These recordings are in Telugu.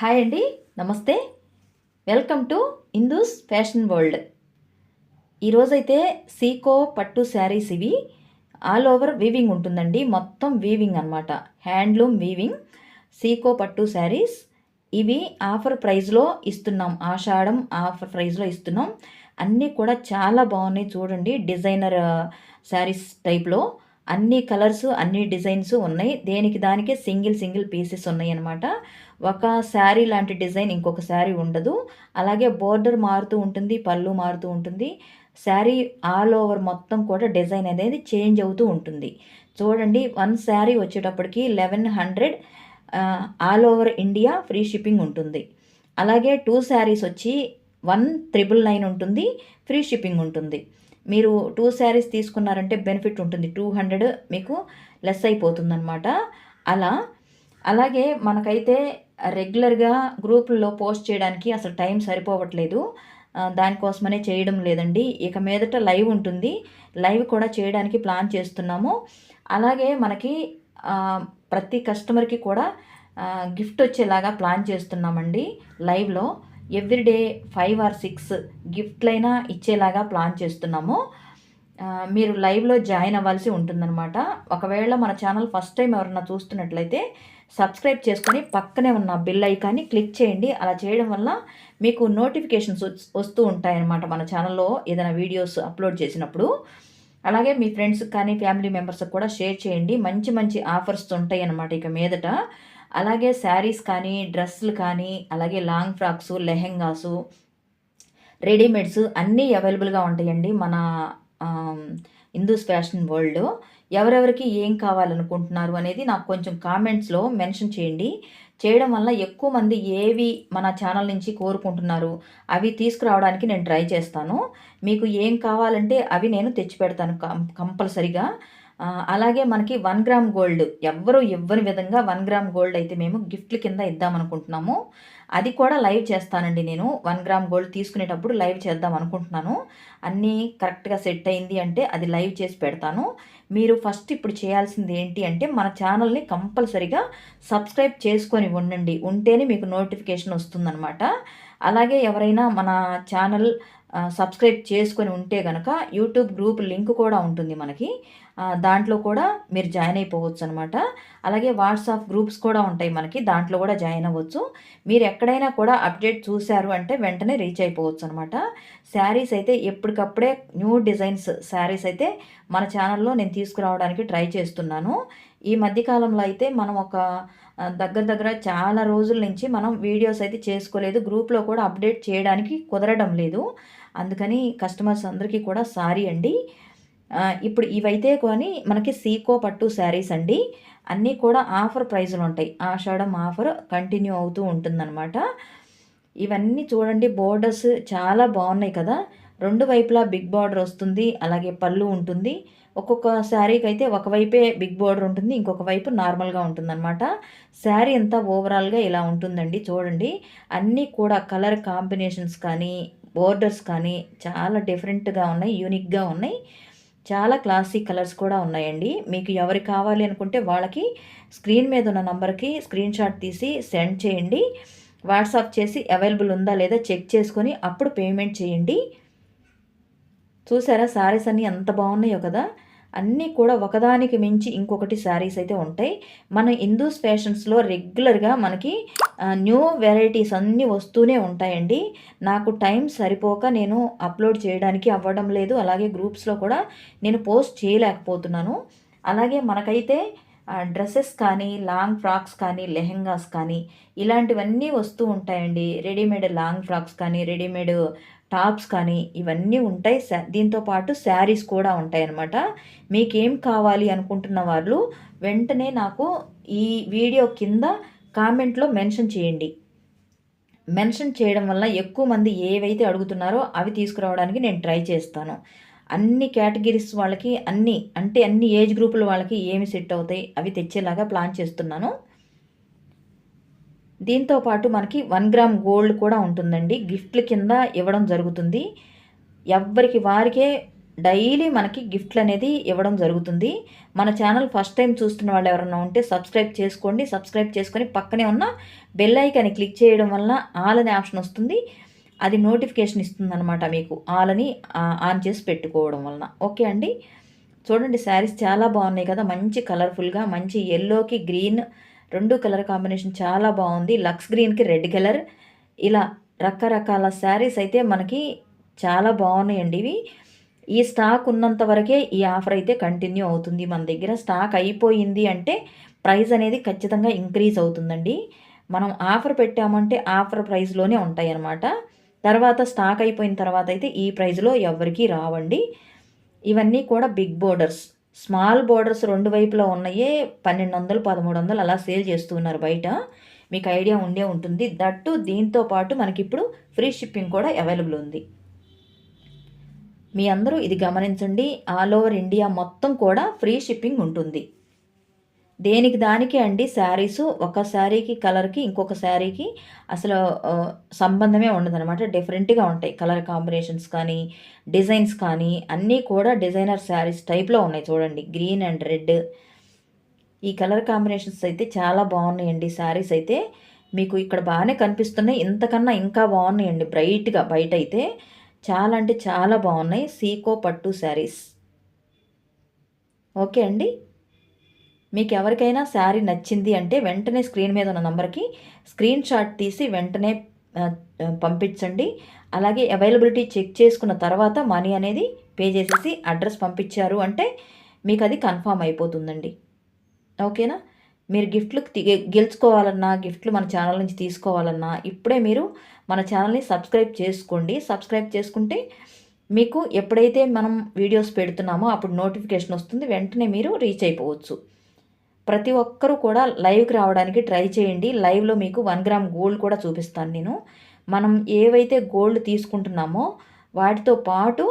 హాయ్ అండి నమస్తే. Welcome to Indu's fashion world. ఈరోజైతే సీకో పట్టు శారీస్ ఇవి. ఆల్ ఓవర్ వీవింగ్ ఉంటుందండి మొత్తం వీవింగ్ అనమాట హ్యాండ్లూమ్ వీవింగ్ సీకో పట్టు శారీస్. ఇవి ఆఫర్ ప్రైస్లో ఇస్తున్నాం ఆషాఢం ఆఫర్ ప్రైస్లో ఇస్తున్నాం. అన్నీ కూడా చాలా బాగున్నాయి చూడండి డిజైనర్ శారీస్ టైప్లో అన్ని కలర్స్ అన్ని డిజైన్స్ ఉన్నాయి. దేనికి దానికే సింగిల్ సింగిల్ పీసెస్ ఉన్నాయి అనమాట ఒక శారీ లాంటి డిజైన్ ఇంకొక శారీ ఉండదు. అలాగే బోర్డర్ మారుతూ ఉంటుంది పళ్ళు మారుతూ ఉంటుంది. శారీ ఆల్ ఓవర్ మొత్తం కూడా డిజైన్ అనేది చేంజ్ అవుతూ ఉంటుంది. చూడండి వన్ శారీ వచ్చేటప్పటికి eleven hundred all over India free shipping ఉంటుంది. అలాగే టూ శారీస్ వచ్చి వన్ త్రిబుల్ నైన్ ఉంటుంది ఫ్రీ షిప్పింగ్ ఉంటుంది. మీరు టూ శారీస్ తీసుకున్నారంటే బెనిఫిట్ ఉంటుంది. టూ హండ్రెడ్ మీకు లెస్ అయిపోతుందన్నమాట. అలా అలాగే మనకైతే రెగ్యులర్గా గ్రూపుల్లో పోస్ట్ చేయడానికి అసలు టైం సరిపోవట్లేదు. దానికోసమనే చేయడం లేదండి. ఇక మీదట లైవ్ ఉంటుంది. లైవ్ కూడా చేయడానికి ప్లాన్ చేస్తున్నాము. అలాగే మనకి ప్రతి కస్టమర్కి కూడా గిఫ్ట్ వచ్చేలాగా ప్లాన్ చేస్తున్నామండి లైవ్లో. ఎవ్రీడే ఫైవ్ ఆర్ సిక్స్ గిఫ్ట్లైనా ఇచ్చేలాగా ప్లాన్ చేస్తున్నాము. మీరు లైవ్లో జాయిన్ అవ్వాల్సి ఉంటుందన్నమాట. ఒకవేళ మన ఛానల్ ఫస్ట్ టైం ఎవరన్నా చూస్తున్నట్లయితే సబ్స్క్రైబ్ చేసుకొని పక్కనే ఉన్న బిల్ ఐకాన్ని క్లిక్ చేయండి. అలా చేయడం వల్ల మీకు నోటిఫికేషన్స్ వస్తూ ఉంటాయన్నమాట మన ఛానల్లో ఏదైనా వీడియోస్ అప్లోడ్ చేసినప్పుడు. అలాగే మీ ఫ్రెండ్స్కి కానీ ఫ్యామిలీ మెంబర్స్కి కూడా షేర్ చేయండి. మంచి మంచి ఆఫర్స్ ఉంటాయి అన్నమాట ఇక మీదట. అలాగే శారీస్ కానీ డ్రెస్సులు కానీ అలాగే లాంగ్ ఫ్రాక్స్ లెహెంగాసు రెడీమేడ్స్ అన్నీ అవైలబుల్గా ఉంటాయండి మన హిందూస్ ఫ్యాషన్ వరల్డ్. ఎవరెవరికి ఏం కావాలనుకుంటున్నారు అనేది నాకు కొంచెం కామెంట్స్లో మెన్షన్ చేయండి. చేయడం వల్ల ఎక్కువ మంది ఏవి మన ఛానల్ నుంచి కోరుకుంటున్నారు అవి తీసుకురావడానికి నేను ట్రై చేస్తాను. మీకు ఏం కావాలంటే అవి నేను తెచ్చిపెడతాను కం కంపల్సరిగా. అలాగే మనకి వన్ గ్రామ్ గోల్డ్ ఎవ్వరూ ఇవ్వని విధంగా వన్ గ్రామ్ గోల్డ్ అయితే మేము గిఫ్ట్ల కింద ఇద్దామనుకుంటున్నాము. అది కూడా లైవ్ చేస్తానండి నేను. వన్ గ్రామ్ గోల్డ్ తీసుకునేటప్పుడు లైవ్ చేద్దాం అనుకుంటున్నాను. అన్నీ కరెక్ట్గా సెట్ అయింది అంటే అది లైవ్ చేసి పెడతాను. మీరు ఫస్ట్ ఇప్పుడు చేయాల్సింది ఏంటి అంటే మన ఛానల్ని కంపల్సరిగా సబ్స్క్రైబ్ చేసుకొని ఉండండి. ఉంటేనే మీకు నోటిఫికేషన్ వస్తుందన్నమాట. అలాగే ఎవరైనా మన ఛానల్ సబ్స్క్రైబ్ చేసుకొని ఉంటే కనుక యూట్యూబ్ గ్రూప్ లింక్ కూడా ఉంటుంది మనకి. దాంట్లో కూడా మీరు జాయిన్ అయిపోవచ్చు అనమాట అలాగే వాట్సాప్ గ్రూప్స్ కూడా ఉంటాయి మనకి దాంట్లో కూడా జాయిన్ అవ్వచ్చు. మీరు ఎక్కడైనా కూడా అప్డేట్ చూశారు అంటే వెంటనే రీచ్ అయిపోవచ్చు అనమాట శారీస్ అయితే ఎప్పటికప్పుడే న్యూ డిజైన్స్ శారీస్ అయితే మన ఛానల్లో నేను తీసుకురావడానికి ట్రై చేస్తున్నాను. ఈ మధ్యకాలంలో అయితే మనం ఒక దగ్గర దగ్గర చాలా రోజుల నుంచి మనం వీడియోస్ అయితే చేసుకోలేదు. గ్రూప్లో కూడా అప్డేట్ చేయడానికి కుదరడం లేదు. అందుకని కస్టమర్స్ అందరికీ కూడా సారీ అండి. ఇప్పుడు ఇవైతే కానీ మనకి సీకో పట్టు శారీస్ అండి. అన్నీ కూడా ఆఫర్ ప్రైజులు ఉంటాయి. ఆషాఢం ఆఫర్ కంటిన్యూ అవుతూ ఉంటుందన్నమాట. ఇవన్నీ చూడండి బోర్డర్స్ చాలా బాగున్నాయి కదా. రెండు వైపులా బిగ్ బార్డర్ వస్తుంది అలాగే పళ్ళు ఉంటుంది. ఒక్కొక్క శారీకి అయితే ఒకవైపే బిగ్ బార్డర్ ఉంటుంది ఇంకొక వైపు నార్మల్గా ఉంటుందన్నమాట. శారీ అంతా ఓవరాల్గా ఇలా ఉంటుందండి చూడండి. అన్నీ కూడా కలర్ కాంబినేషన్స్ కానీ బోర్డర్స్ కానీ చాలా డిఫరెంట్గా ఉన్నాయి యూనిక్గా ఉన్నాయి. చాలా క్లాసిక్ కలర్స్ కూడా ఉన్నాయండి. మీకు ఎవరికి కావాలి అనుకుంటే వాళ్ళకి స్క్రీన్ మీద ఉన్న నంబర్కి స్క్రీన్ షాట్ తీసి సెండ్ చేయండి. వాట్సాప్ చేసి అవైలబుల్ ఉందా లేదా చెక్ చేసుకొని అప్పుడు పేమెంట్ చేయండి. చూసారా? శారీస్ అన్నీ ఎంత బాగున్నాయో కదా? అన్నీ కూడా ఒకదానికి మించి ఇంకొకటి శారీస్ అయితే ఉంటాయి. మన హిందూస్ ఫ్యాషన్స్లో రెగ్యులర్గా మనకి న్యూ వెరైటీస్ అన్నీ వస్తూనే ఉంటాయండి. నాకు టైం సరిపోక నేను అప్లోడ్ చేయడానికి అవ్వడం లేదు. అలాగే గ్రూప్స్లో కూడా నేను పోస్ట్ చేయలేకపోతున్నాను. అలాగే మనకైతే డ్రెస్సెస్ కానీ లాంగ్ ఫ్రాక్స్ కానీ లెహెంగాస్ కానీ ఇలాంటివన్నీ వస్తూ ఉంటాయండి. రెడీమేడ్ లాంగ్ ఫ్రాక్స్ కానీ రెడీమేడ్ టాప్స్ కానీ ఇవన్నీ ఉంటాయి. శా- దీంతో పాటు శారీస్ కూడా ఉంటాయి అన్నమాట మీకేం కావాలి అనుకుంటున్న వాళ్ళు వెంటనే నాకు ఈ వీడియో కింద కామెంట్లో మెన్షన్ చేయండి. మెన్షన్ చేయడం వల్ల ఎక్కువ మంది ఏవైతే అడుగుతున్నారో అవి తీసుకురావడానికి నేను ట్రై చేస్తాను. అన్ని కేటగిరీస్ వాళ్ళకి అన్ని అంటే అన్ని ఏజ్ గ్రూపుల వాళ్ళకి ఏమి సెట్ అవుతాయి అవి తెచ్చేలాగా ప్లాన్ చేస్తున్నాను. దీంతో పాటు మనకి వన్ గ్రామ్ గోల్డ్ కూడా ఉంటుందండి. గిఫ్ట్ల కింద ఇవ్వడం జరుగుతుంది. ఎవ్వరికి వారికే డైలీ మనకి గిఫ్ట్లు అనేది ఇవ్వడం జరుగుతుంది. మన ఛానల్ ఫస్ట్ టైం చూస్తున్న వాళ్ళు ఎవరైనా ఉంటే సబ్స్క్రైబ్ చేసుకోండి. సబ్స్క్రైబ్ చేసుకొని పక్కనే ఉన్న బెల్ ఐకాన్ని క్లిక్ చేయడం వల్ల ఆల్ అనే ఆప్షన్ వస్తుంది. అది నోటిఫికేషన్ ఇస్తుందనమాట మీకు. ఆలని ఆన్ చేసి పెట్టుకోవడం వలన. ఓకే అండి? చూడండి శారీస్ చాలా బాగున్నాయి కదా. మంచి కలర్ఫుల్గా మంచి ఎల్లోకి గ్రీన్ రెండు కలర్ కాంబినేషన్ చాలా బాగుంది. లక్స్ గ్రీన్కి రెడ్ కలర్. ఇలా రకరకాల శారీస్ అయితే మనకి చాలా బాగున్నాయండి ఇవి. ఈ స్టాక్ ఉన్నంత వరకే ఈ ఆఫర్ అయితే కంటిన్యూ అవుతుంది మన దగ్గర. స్టాక్ అయిపోయింది అంటే ప్రైస్ అనేది ఖచ్చితంగా ఇంక్రీజ్ అవుతుందండి. మనం ఆఫర్ పెట్టామంటే ఆఫర్ ప్రైస్లోనే ఉంటాయి అన్నమాట తర్వాత స్టాక్ అయిపోయిన తర్వాత అయితే ఈ ప్రైస్లో ఎవరికీ రావండి. ఇవన్నీ కూడా బిగ్ బోర్డర్స్ స్మాల్ బోర్డర్స్ రెండు వైపులా ఉన్నాయే పన్నెండు వందలు పదమూడు వందలు అలా సేల్ చేస్తున్నారు బయట. మీకు ఐడియా ఉండే ఉంటుంది. దట్టు దీంతో పాటు మనకి ఇప్పుడు ఫ్రీ షిప్పింగ్ కూడా అవైలబుల్ ఉంది. మీ అందరూ ఇది గమనించండి. ఆల్ ఓవర్ ఇండియా మొత్తం కూడా ఫ్రీ షిప్పింగ్ ఉంటుంది. దేనికి దానికి అండి? శారీస్ ఒక శారీకి కలర్కి ఇంకొక శారీకి అసలు సంబంధమే ఉండదన్నమాట. డిఫరెంట్గా ఉంటాయి. కలర్ కాంబినేషన్స్ కానీ డిజైన్స్ కానీ అన్నీ కూడా డిజైనర్ శారీస్ టైప్లో ఉన్నాయి చూడండి. Green and red. ఈ కలర్ కాంబినేషన్స్ అయితే చాలా బాగున్నాయండి. శారీస్ అయితే మీకు ఇక్కడ బాగానే కనిపిస్తున్నాయి. ఇంతకన్నా ఇంకా బాగున్నాయండి. బ్రైట్గా బయట అయితే చాలా అంటే చాలా బాగున్నాయి. సీకో పట్టు శారీస్. ఓకే అండి? మీకు ఎవరికైనా శారీ నచ్చింది అంటే వెంటనే స్క్రీన్ మీద ఉన్న నంబర్కి స్క్రీన్ షాట్ తీసి వెంటనే పంపించండి. అలాగే అవైలబిలిటీ చెక్ చేసుకున్న తర్వాత మనీ అనేది పే చేసేసి అడ్రస్ పంపించారు అంటే మీకు అది కన్ఫామ్ అయిపోతుందండి. ఓకేనా? మీరు గిఫ్ట్లు గెలుచుకోవాలన్నా గిఫ్ట్లు మన ఛానల్ నుంచి తీసుకోవాలన్నా ఇప్పుడే మీరు మన ఛానల్ని సబ్స్క్రైబ్ చేసుకోండి. సబ్స్క్రైబ్ చేసుకుంటే మీకు ఎప్పుడైతే మనం వీడియోస్ పెడుతున్నామో అప్పుడు నోటిఫికేషన్ వస్తుంది. వెంటనే మీరు రీచ్ అయిపోవచ్చు. ప్రతి ఒక్కరూ కూడా లైవ్కి రావడానికి ట్రై చేయండి. లైవ్లో మీకు వన్ గ్రామ్ గోల్డ్ కూడా చూపిస్తాను నేను. మనం ఏవైతే గోల్డ్ తీసుకుంటున్నామో వాటితో పాటు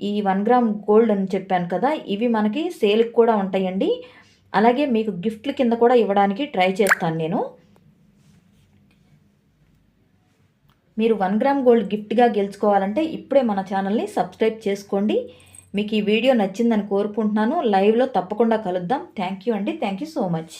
ఈ వన్ గ్రామ్ గోల్డ్ అని చెప్పాను కదా ఇవి మనకి సేల్కి కూడా ఉంటాయండి. అలాగే మీకు గిఫ్ట్ల కింద కూడా ఇవ్వడానికి ట్రై చేస్తాను నేను. మీరు వన్ గ్రామ్ గోల్డ్ గిఫ్ట్గా గెలుచుకోవాలంటే ఇప్పుడే మన ఛానల్ని సబ్స్క్రైబ్ చేసుకోండి. మీకు ఈ వీడియో నచ్చిందని కోరుకుంటున్నాను. లైవ్లో తప్పకుండా కలుద్దాం. థ్యాంక్ యూ అండి. Thank you so much